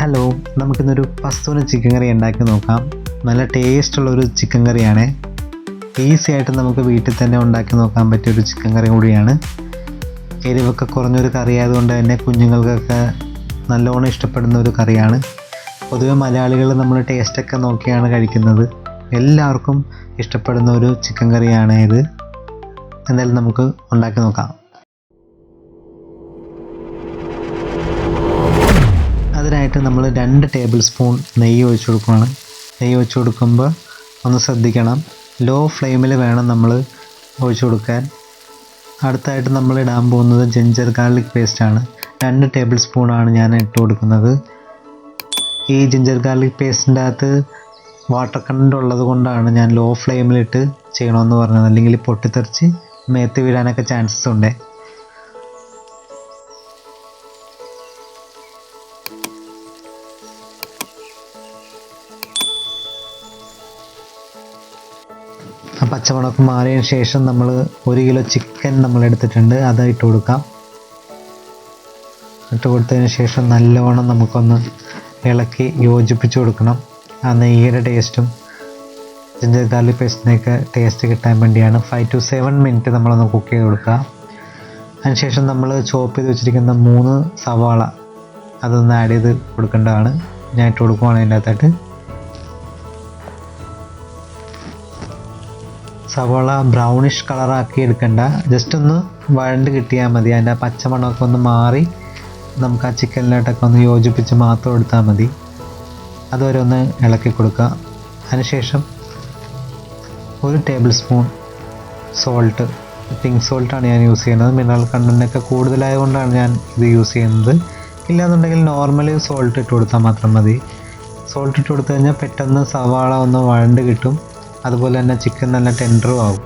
Hello നമുക്കിന്നൊരു പസ്തൂന chicken കറി ഉണ്ടാക്കി നോക്കാം. നല്ല ടേസ്റ്റുള്ള ഒരു ചിക്കൻ കറിയാണ് ഈസി ആയിട്ട് നമുക്ക് വീട്ടിൽ തന്നെ ഉണ്ടാക്കി നോക്കാൻ പറ്റിയ ഒരു ചിക്കൻ കറി കൂടിയാണ്. എരിവൊക്കെ കുറഞ്ഞൊരു കറി ആയതുകൊണ്ട് തന്നെ കുഞ്ഞുങ്ങൾക്കൊക്കെ നല്ലോണം ഇഷ്ടപ്പെടുന്ന ഒരു കറിയാണ് പൊതുവെ മലയാളികൾ നമ്മൾ ടേസ്റ്റൊക്കെ നോക്കിയാണ് കഴിക്കുന്നത്. എല്ലാവർക്കും ഇഷ്ടപ്പെടുന്ന ഒരു ചിക്കൻ കറിയാണ് ഇത്. എന്തായാലും നമുക്ക് ഉണ്ടാക്കി നോക്കാം. അതിനായിട്ട് നമ്മൾ രണ്ട് ടേബിൾ സ്പൂൺ നെയ്യ് ഒഴിച്ചു കൊടുക്കുകയാണ്. നെയ്യ് ഒഴിച്ചു കൊടുക്കുമ്പോൾ ഒന്ന് ശ്രദ്ധിക്കണം. ലോ ഫ്ലെയിമിൽ വേണം നമ്മൾ ഒഴിച്ചു കൊടുക്കാൻ. അടുത്തായിട്ട് നമ്മൾ ഇടാൻ പോകുന്നത് ജിഞ്ചർ ഗാർലിക് പേസ്റ്റാണ് രണ്ട് ടേബിൾ സ്പൂണാണ് ഞാൻ ഇട്ട് കൊടുക്കുന്നത്. ഈ ജിഞ്ചർ ഗാർലിക് പേസ്റ്റിന്റെ അകത്ത് വാട്ടർ കണ്ടന്റ് ഉള്ളത് കൊണ്ടാണ് ഞാൻ ലോ ഫ്ലെയിമിലിട്ട് ചെയ്യണമെന്ന് പറഞ്ഞത്. അല്ലെങ്കിൽ പൊട്ടിത്തെറിച്ച് മേത്ത് വീഴാനൊക്കെ ചാൻസസ് ഉണ്ട്. ആ പച്ചമുളക് മാറിയതിന് ശേഷം നമ്മൾ ഒരു കിലോ ചിക്കൻ നമ്മൾ എടുത്തിട്ടുണ്ട് അത് ഇട്ട് കൊടുക്കാം. ഇട്ട് കൊടുത്തതിന് ശേഷം നല്ലവണ്ണം നമുക്കൊന്ന് ഇളക്കി യോജിപ്പിച്ച് കൊടുക്കണം. ആ നെയ്യുടെ ടേസ്റ്റും ജിഞ്ചർ ഗാർലിക് പേസ്റ്റിന്റെയൊക്കെ ടേസ്റ്റ് കിട്ടാൻ വേണ്ടിയാണ്. ഫൈവ് ടു സെവൻ മിനിറ്റ് നമ്മളൊന്ന് കുക്ക് ചെയ്ത് കൊടുക്കുക. അതിനുശേഷം നമ്മൾ ചോപ്പ് ചെയ്ത് വെച്ചിരിക്കുന്ന മൂന്ന് സവാള അതൊന്ന് ആഡ് ചെയ്ത് കൊടുക്കേണ്ടതാണ്. ഞാൻ ഇട്ട് കൊടുക്കുവാണ് അതിന്റെ അകത്തായിട്ട്. സവാള ബ്രൗണിഷ് കളറാക്കി എടുക്കണ്ട. ജസ്റ്റ് ഒന്ന് വഴണ്ട് കിട്ടിയാൽ മതി. അതിന്റെ പച്ചമണമൊക്കെ ഒന്ന് മാറി നമുക്ക് ആ ചിക്കനിലോട്ടൊക്കെ ഒന്ന് യോജിപ്പിച്ച് മാത്രം എടുത്താൽ മതി. അതുവരെ ഒന്ന് ഇളക്കി കൊടുക്കുക. അതിനുശേഷം ഒരു ടേബിൾ സ്പൂൺ സോൾട്ട് പിങ്ക് സോൾട്ടാണ് ഞാൻ യൂസ് ചെയ്യുന്നത്. മിനറൽ കണ്ടന്റൊക്കെ കൂടുതലായതുകൊണ്ടാണ് ഞാൻ ഇത് യൂസ് ചെയ്യുന്നത്. ഇല്ലാന്നുണ്ടെങ്കിൽ നോർമലി സോൾട്ട് ഇട്ട് കൊടുത്താൽ മാത്രം മതി. സോൾട്ട് ഇട്ട് കൊടുത്തു കഴിഞ്ഞാൽ പെട്ടെന്ന് സവാള ഒന്ന് വഴണ്ട് കിട്ടും. അതുപോലെ തന്നെ ചിക്കൻ നല്ല ടെൻഡറും ആവും.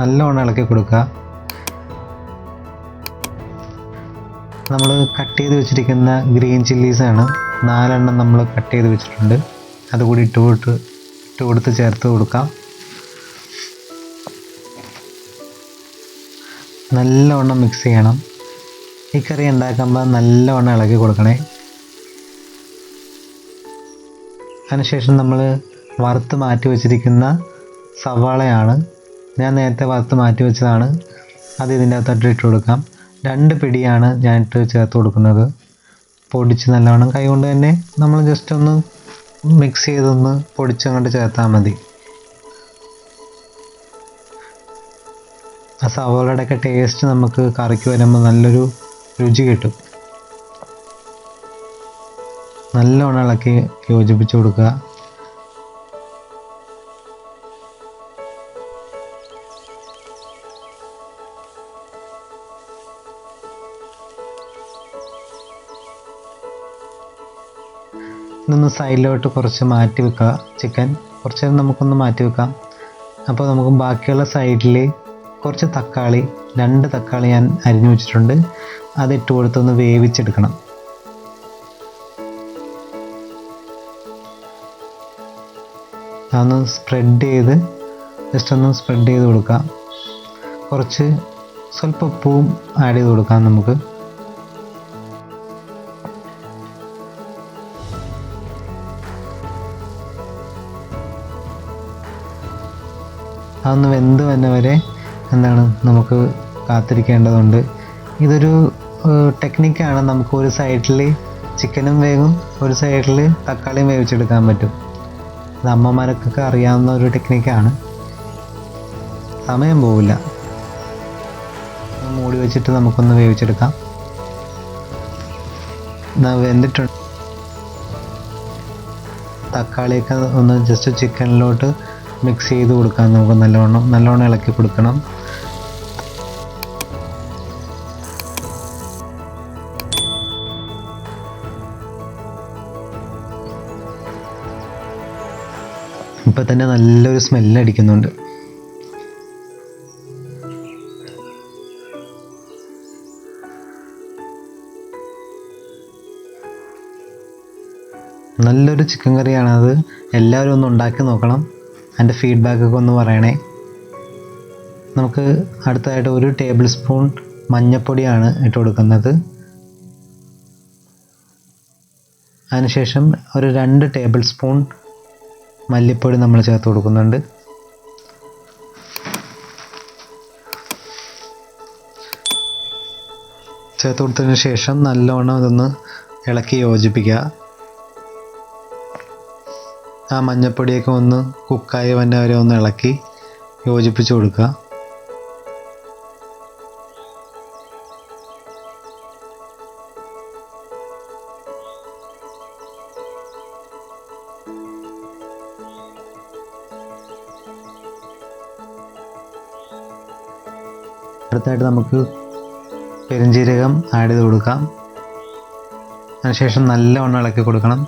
നല്ലോണം ഇളക്കി കൊടുക്കുക. നമ്മൾ കട്ട് ചെയ്ത് വെച്ചിരിക്കുന്ന ഗ്രീൻ ചില്ലീസാണ് നാലെണ്ണം നമ്മൾ കട്ട് ചെയ്ത് വെച്ചിട്ടുണ്ട്. അതുകൂടി ഇട്ട് കൊടുത്ത് ഇട്ട് കൊടുത്ത് ചേർത്ത് കൊടുക്കാം. നല്ലവണ്ണം മിക്സ് ചെയ്യണം. ഈ കറി ഉണ്ടാക്കുമ്പോൾ നല്ലവണ്ണം ഇളക്കി കൊടുക്കണേ. അതിനുശേഷം നമ്മൾ വറുത്ത് മാറ്റി വെച്ചിരിക്കുന്ന സവാളയാണ്. ഞാൻ നേരത്തെ വറുത്ത് മാറ്റി വെച്ചതാണ്. അത് ഇതിന്റെ അകത്തോട്ട് ഇട്ട് കൊടുക്കാം. രണ്ട് പിടിയാണ് ഞാൻ ഇട്ട് ചേർത്ത് കൊടുക്കുന്നത്. പൊടിച്ച് നല്ലവണ്ണം കൈകൊണ്ട് തന്നെ നമ്മൾ ജസ്റ്റ് ഒന്ന് മിക്സ് ചെയ്തൊന്ന് പൊടിച്ചങ്ങോട്ട് ചേർത്താൽ മതി. ആ സവാളയുടെയൊക്കെ ടേസ്റ്റ് നമുക്ക് കറിക്ക് വരുമ്പോൾ നല്ലൊരു രുചി കിട്ടും. നല്ലവണ്ണം ഇളക്കി യോജിപ്പിച്ച് കൊടുക്കുക. ഇതൊന്ന് സൈഡിലോട്ട് കുറച്ച് മാറ്റി വെക്കുക ചിക്കൻ കുറച്ച് നേരം നമുക്കൊന്ന് മാറ്റി വെക്കാം. അപ്പോൾ നമുക്ക് ബാക്കിയുള്ള സൈഡിൽ കുറച്ച് തക്കാളി രണ്ട് തക്കാളി ഞാൻ അരിഞ്ഞു വെച്ചിട്ടുണ്ട്. അത് ഇട്ട് കൊടുത്തൊന്ന് വേവിച്ചെടുക്കണം. അതൊന്ന് സ്പ്രെഡ് ചെയ്ത് ജസ്റ്റ് ഒന്ന് സ്പ്രെഡ് ചെയ്ത് കൊടുക്കാം. കുറച്ച് സ്വല്പ ഉപ്പും ആഡ് ചെയ്ത് കൊടുക്കാം നമുക്ക്. അതൊന്ന് വെന്ത് വന്ന വരെ എന്താണ് നമുക്ക് കാത്തിരിക്കേണ്ടതുണ്ട്. ഇതൊരു ടെക്നിക്കാണ് നമുക്ക് ഒരു സൈഡിൽ ചിക്കനും വേകും ഒരു സൈഡിൽ തക്കാളിയും വേവിച്ചെടുക്കാൻ പറ്റും. അത് അമ്മമാർക്കൊക്കെ അറിയാവുന്ന ഒരു ടെക്നിക്കാണ്. സമയം പോവില്ല. മൂടി വെച്ചിട്ട് നമുക്കൊന്ന് വേവിച്ചെടുക്കാം. വെന്തിട്ടുണ്ട്. തക്കാളിയൊക്കെ ഒന്ന് ജസ്റ്റ് ചിക്കനിലോട്ട് മിക്സ് ചെയ്ത് കൊടുക്കാൻ നമുക്ക് നല്ലവണ്ണം നല്ലവണ്ണം ഇളക്കി കൊടുക്കണം. ഇപ്പം തന്നെ നല്ലൊരു സ്മെല്ല് അടിക്കുന്നുണ്ട്. നല്ലൊരു ചിക്കൻ കറിയാണത്. എല്ലാവരും ഒന്ന് ഉണ്ടാക്കി നോക്കണം. അതിന്റെ ഫീഡ്ബാക്കൊക്കെ ഒന്ന് പറയണേ. നമുക്ക് അടുത്തതായിട്ട് ഒരു ടേബിൾ സ്പൂൺ മഞ്ഞൾപ്പൊടിയാണ് ഇട്ട് കൊടുക്കുന്നത്. അതിനുശേഷം ഒരു രണ്ട് ടേബിൾ സ്പൂൺ മല്ലിപ്പൊടി നമ്മൾ ചേർത്ത് കൊടുക്കുന്നുണ്ട്. ചേർത്ത് കൊടുത്തതിന് ശേഷം നല്ലോണം ഇതൊന്ന് ഇളക്കി യോജിപ്പിക്കുക. ആ മഞ്ഞപ്പൊടിയൊക്കെ ഒന്ന് കുക്കായി വന്നെ വരെ ഒന്ന് ഇളക്കി യോജിപ്പിച്ച് കൊടുക്കുക. അടുത്തായിട്ട് നമുക്ക് പെരുംജീരകം ആഡ് ചെയ്ത് കൊടുക്കാം. അതിനുശേഷം നല്ലവണ്ണം ഇളക്കി കൊടുക്കണം.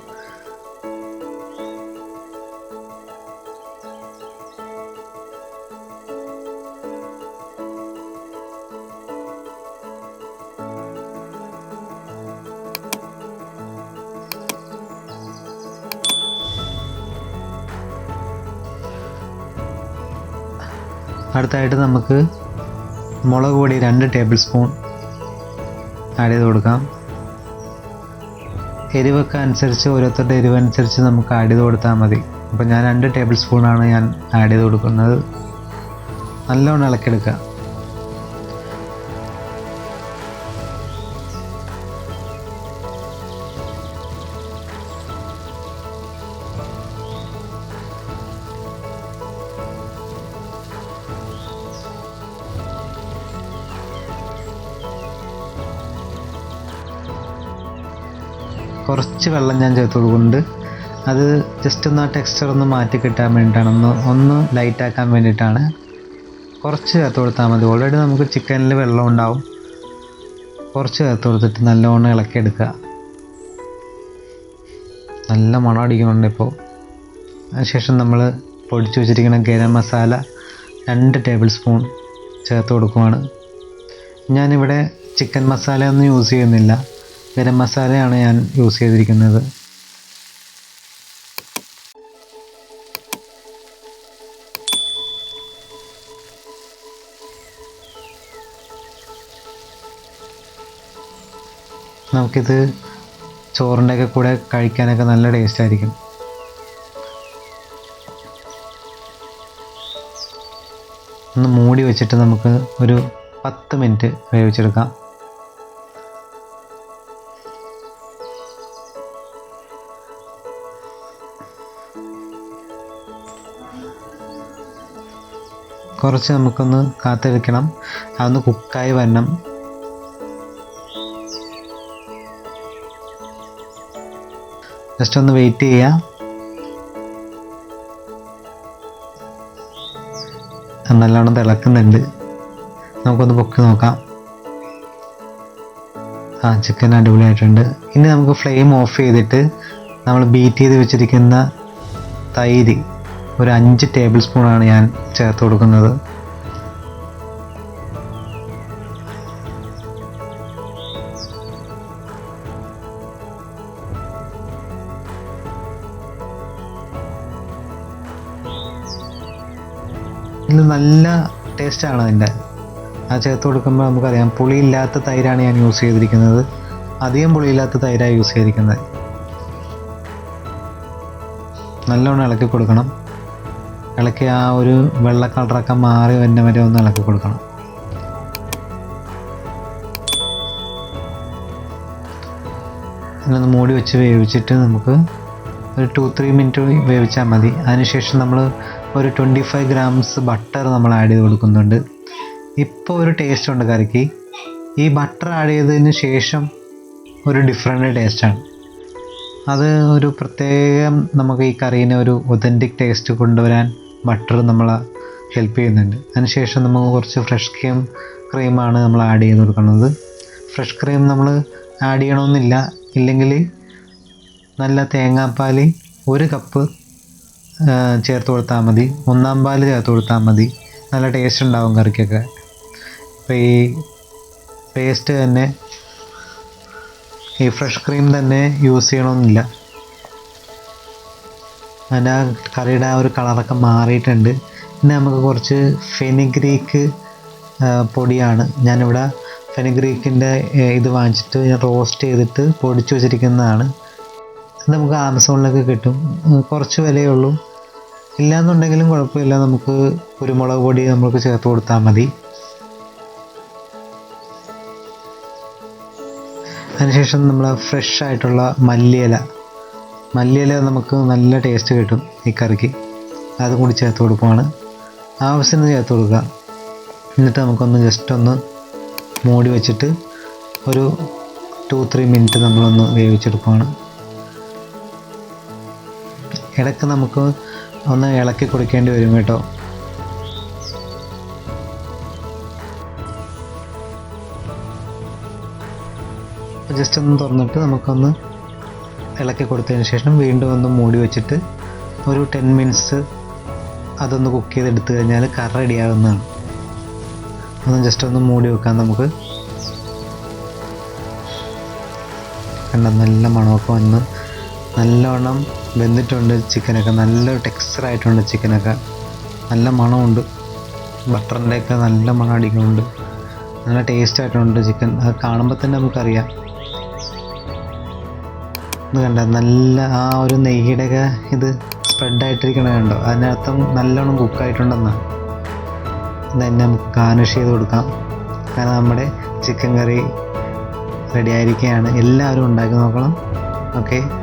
അടുത്തായിട്ട് നമുക്ക് മുളക് പൊടി രണ്ട് ടേബിൾ സ്പൂൺ ആഡ് ചെയ്ത് കൊടുക്കാം. എരിവൊക്കെ അനുസരിച്ച് ഓരോരുത്തരുടെ എരിവനുസരിച്ച് നമുക്ക് ആഡ് ചെയ്ത് കൊടുത്താൽ മതി. അപ്പോൾ ഞാൻ രണ്ട് ടേബിൾ സ്പൂണാണ് ഞാൻ ആഡ് ചെയ്ത് കൊടുക്കുന്നത്. നല്ലോണം ഇളക്കിയെടുക്കുക. കുറച്ച് വെള്ളം ഞാൻ ചേർത്ത് കൊടുക്കുന്നുണ്ട് അത് ജസ്റ്റ് ഒന്ന് ആ ടെക്സ്ചർ ഒന്ന് മാറ്റി കിട്ടാൻ വേണ്ടിയിട്ടാണ്. ഒന്ന് ഒന്ന് ലൈറ്റ് ആക്കാൻ വേണ്ടിയിട്ടാണ്. കുറച്ച് ചേർത്ത് കൊടുത്താൽ മതി. ഓൾറെഡി നമുക്ക് ചിക്കനിൽ വെള്ളം ഉണ്ടാവും. കുറച്ച് ചേർത്ത് കൊടുത്തിട്ട് നല്ലവണ്ണം ഇളക്കിയെടുക്കുക നല്ല മണം അടിക്കുന്നുണ്ട് ഇപ്പോൾ അതിനുശേഷം നമ്മൾ പൊടിച്ചു വെച്ചിരിക്കുന്ന ഗരം മസാല രണ്ട് ടേബിൾ സ്പൂൺ ചേർത്ത് കൊടുക്കുവാണ്. ഞാനിവിടെ ചിക്കൻ മസാല ഒന്നും യൂസ് ചെയ്യുന്നില്ല. ഗരം മസാലയാണ് ഞാൻ യൂസ് ചെയ്തിരിക്കുന്നത്. നമുക്കിത് ചോറിന്റെ ഒക്കെ കൂടെ കഴിക്കാനൊക്കെ നല്ല ടേസ്റ്റ് ആയിരിക്കും ഒന്ന് മൂടി വെച്ചിട്ട് നമുക്ക് ഒരു പത്ത് മിനിറ്റ് വേവിച്ചെടുക്കാം. കുറച്ച് നമുക്കൊന്ന് കാത്തിരിക്കണം അതൊന്ന് കുക്കായി വരണം. ജസ്റ്റ് ഒന്ന് വെയിറ്റ് ചെയ്യുക നല്ലോണം തിളക്കുന്നുണ്ട്. നമുക്കൊന്ന് പൊക്കി നോക്കാം. ആ ചിക്കൻ അടിപൊളിയായിട്ടുണ്ട്. ഇനി നമുക്ക് ഫ്ലെയിം ഓഫ് ചെയ്തിട്ട് നമ്മൾ ബീറ്റ് ചെയ്ത് വെച്ചിരിക്കുന്ന തൈര്. ഒരു അഞ്ച് ടേബിൾ സ്പൂണാണ് ഞാൻ ചേർത്ത് കൊടുക്കുന്നത്. ഇത് നല്ല ടേസ്റ്റാണ് അതിന്റെ. ആ ചേർത്ത് കൊടുക്കുമ്പോൾ നമുക്കറിയാം പുളിയില്ലാത്ത തൈരാണ് ഞാൻ യൂസ് ചെയ്തിരിക്കുന്നത്. അധികം പുളിയില്ലാത്ത തൈരാണ് യൂസ് ചെയ്തിരിക്കുന്നത്. നല്ലോണം ഇളക്കി കൊടുക്കണം. ഇളക്കി ആ ഒരു വെള്ള കളറൊക്കെ മാറി വരുന്ന വരെ ഒന്ന് ഇളക്കി കൊടുക്കണം. ഒന്ന് മൂടി വെച്ച് വേവിച്ചിട്ട് നമുക്ക് ഒരു ടു ത്രീ മിനിറ്റ് വേവിച്ചാൽ മതി. അതിനുശേഷം നമ്മൾ ഒരു ട്വന്റി ഫൈവ് ഗ്രാംസ് ബട്ടർ നമ്മൾ ആഡ് ചെയ്ത് കൊടുക്കുന്നുണ്ട്. ഇപ്പോൾ ഒരു ടേസ്റ്റ് ഉണ്ട് കറിക്ക്. ഈ ബട്ടർ ആഡ് ചെയ്തതിന് ശേഷം ഒരു ഡിഫറെന്റ് ടേസ്റ്റാണ് അത് ഒരു പ്രത്യേകം നമുക്ക് ഈ കറീനെ ഒരു ഒതന്റിക് ടേസ്റ്റ് കൊണ്ടുവരാൻ ബട്ടർ നമ്മളെ ഹെൽപ്പ് ചെയ്യുന്നുണ്ട്. അതിനുശേഷം നമുക്ക് കുറച്ച് ഫ്രഷ് ക്രീം ക്രീമാണ് നമ്മൾ ആഡ് ചെയ്ത് കൊടുക്കുന്നത്. ഫ്രഷ് ക്രീം നമ്മൾ ആഡ് ചെയ്യണമെന്നില്ല ഇല്ലെങ്കിൽ നല്ല തേങ്ങാപ്പാൽ ഒരു കപ്പ് ചേർത്ത് കൊടുത്താൽ മതി. ഒന്നാം പാൽ ചേർത്ത് കൊടുത്താൽ മതി. നല്ല ടേസ്റ്റ് ഉണ്ടാവും കറിക്കൊക്കെ. അപ്പോൾ ഈ പേസ്റ്റ് തന്നെ ഈ ഫ്രഷ് ക്രീം തന്നെ യൂസ് ചെയ്യണമെന്നില്ല അതിന്റെ ആ കറിയുടെ ആ ഒരു കളറൊക്കെ മാറിയിട്ടുണ്ട്. പിന്നെ നമുക്ക് കുറച്ച് ഫെനിഗ്രീക്ക് പൊടിയാണ്. ഞാനിവിടെ ഫെനിഗ്രീക്കിന്റെ ഇത് വാങ്ങിച്ചിട്ട് റോസ്റ്റ് ചെയ്തിട്ട് പൊടിച്ചു വെച്ചിരിക്കുന്നതാണ്. നമുക്ക് ആമസോണിലൊക്കെ കിട്ടും. കുറച്ച് വിലയേ ഉള്ളൂ. ഇല്ലാന്നുണ്ടെങ്കിലും കുഴപ്പമില്ല. നമുക്ക് കുരുമുളക് പൊടി നമുക്ക് ചേർത്ത് കൊടുത്താൽ മതി. അതിനുശേഷം നമ്മൾ ഫ്രഷ് ആയിട്ടുള്ള മല്ലിയില. മല്ലിയില നമുക്ക് നല്ല ടേസ്റ്റ് കിട്ടും ഈ കറിക്ക്. അതും കൂടി ചേർത്ത് കൊടുക്കുവാണ്. ആവശ്യത്തിന് ചേർത്ത് കൊടുക്കുക. എന്നിട്ട് നമുക്കൊന്ന് ജസ്റ്റ് ഒന്ന് മൂടി വെച്ചിട്ട് ഒരു ടു ത്രീ മിനിറ്റ് നമ്മളൊന്ന് വേവിച്ചെടുക്കുവാണ്. ഇടയ്ക്ക് നമുക്ക് ഒന്ന് ഇളക്കി കൊടുക്കേണ്ടി വരും കേട്ടോ. ജസ്റ്റ് ഒന്ന് തുറന്നിട്ട് നമുക്കൊന്ന് ഇളക്കി കൊടുത്തതിന് ശേഷം വീണ്ടും ഒന്ന് മൂടി വെച്ചിട്ട് ഒരു ടെൻ മിനിറ്റ്സ് അതൊന്ന് കുക്ക് ചെയ്തെടുത്തു കഴിഞ്ഞാൽ കറി റെഡിയാകുന്നതാണ് ഒന്ന് ജസ്റ്റ് ഒന്ന് മൂടി വെക്കാം നമുക്ക്. കണ്ട നല്ല മണമൊക്കെ വന്ന് നല്ലവണ്ണം വെന്തിട്ടുണ്ട് ചിക്കനൊക്കെ. നല്ല ടെക്സ്ചർ ആയിട്ടുണ്ട് ചിക്കനൊക്കെ. നല്ല മണമുണ്ട്. ബട്ടറിന്റെയൊക്കെ നല്ല മണം അടിക്കുന്നുണ്ട്. നല്ല ടേസ്റ്റ് ആയിട്ടുണ്ട് ചിക്കൻ. അത് കാണുമ്പോൾ തന്നെ നമുക്കറിയാം. ഇത് കണ്ട? നല്ല ആ ഒരു നെയ്യുടെയൊക്കെ ഇത് സ്പ്രെഡായിട്ടിരിക്കണ കണ്ടോ? അതിനർത്ഥം നല്ലോണം കുക്കായിട്ടുണ്ടെന്നാണ് ഇത് തന്നെ നമുക്ക് ഗാർണിഷ് ചെയ്ത് കൊടുക്കാം. കാരണം നമ്മുടെ ചിക്കൻ കറി റെഡി ആയിരിക്കുകയാണ്. എല്ലാവരും ഉണ്ടാക്കി നോക്കണം. ഓക്കെ